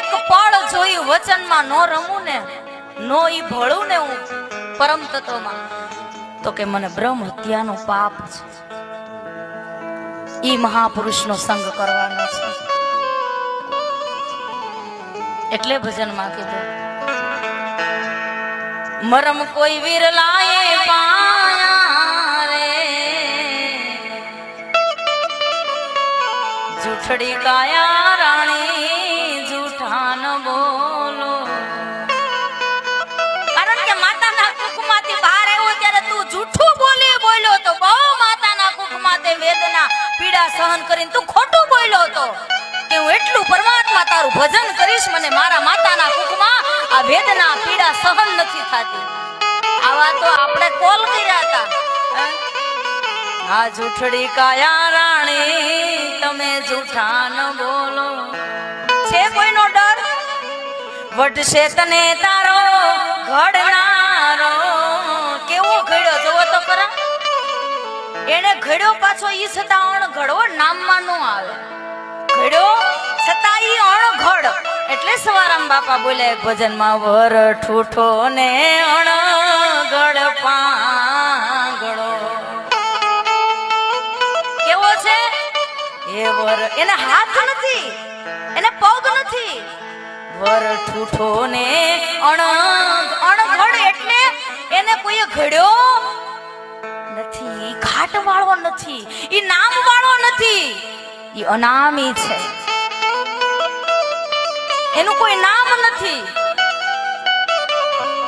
એક પળ જોઈ વચનમાં નો રમું ને, નો ઈ ભળું ને હું પરમ તત્વમાં. તો કે મને બ્રહ્મ હત્યાનો પાપ છે. ઈ મહાપુરુષનો સંગ કરવાનો છે. એટલે ભજનમાં કીધું. મરમ કોઈ વિરલાએ પાયા રે. જૂઠડી કાયા રાણી પીડા સહન કરીને તું ખોટું બોલ્યો હતો. કે હું એટલું પરમાત્મા તારું ભજન કરીશ મને મારા માતાના કુખમાં આ વેદના, પીડા સહન નથી થતી. આવા તો આપણે કોલ કર્યા હતા. આ જૂઠડી કાયા રાણી, તમે જૂઠા ન બોલો. છે કોઈનો ડર? વટશે તને તારો ઘડનારો કેવો ઘડ્યો ઘડ્યો પાછો ઈ છતાં અણઘડવો નામમાં નો આવે. ઘડ્યો છતાં ઈ અણઘડ. એટલે સવારામ બાપા બોલ્યા એક ભજનમાં વર ઠૂઠો ને અણઘડ પાંગડો. કેવો છે? એ વર, એને હાથ નથી, એને પગ નથી. વર ઠૂઠો ને અણ અણઘડ એટલે એને કોઈ ઘડ્યો વાળો નથી. એ નામ વાળો નથી. એ અનામી છે. એનું કોઈ નામ નથી.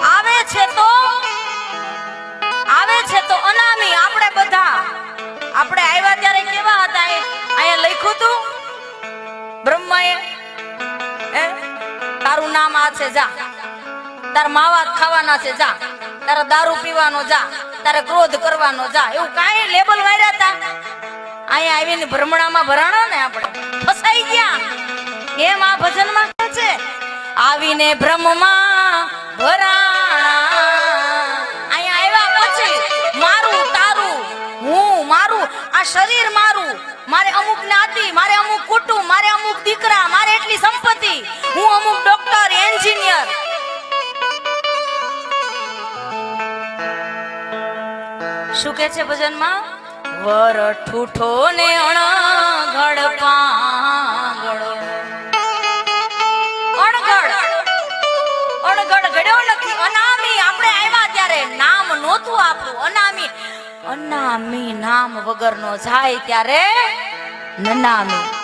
આવે છે તો? આવે છે તો અનામી આપણે બધા. આપણે આવ્યા ત્યારે કેવા હતા અહીંયા લખ્યું તું? બ્રહ્માએ? એ તારું નામ આ છે, જા. તાર માવા ખાવાના છે, જા. તારા દારૂ પીવાનો, જા. તારે ક્રોધ કરવાનો જા. એવું કાંઈ લેબલ વાર્યા હતા? અહીંયા આવીને ભ્રમણામાં ભરાણા ને આપણે. ફસાઈ ગયા. એમ આ ભજનમાં? કહે છે આવીને ભ્રમમાં ભરાણા. અહીંયા આવ્યા પછી મારું, તારું, હું, મારું, આ શરીર મારું. મારે અમુક જ્ઞાતિ મારે અમુક કુટુંબ, મારે અમુક દીકરા, મારે એટલી સંપત્તિ. હું અમુક શું કે છે ભજનમાં? વર ઠૂઠો ને અણઘડ પાંગડો અણઘડ. અણઘડ ગડ્યો નથી. અનામી આપણે આવ્યા ત્યારે નામ નહોતું આપણું. અનામી. અનામી નામ વગરનો જાય ત્યારે નનામી.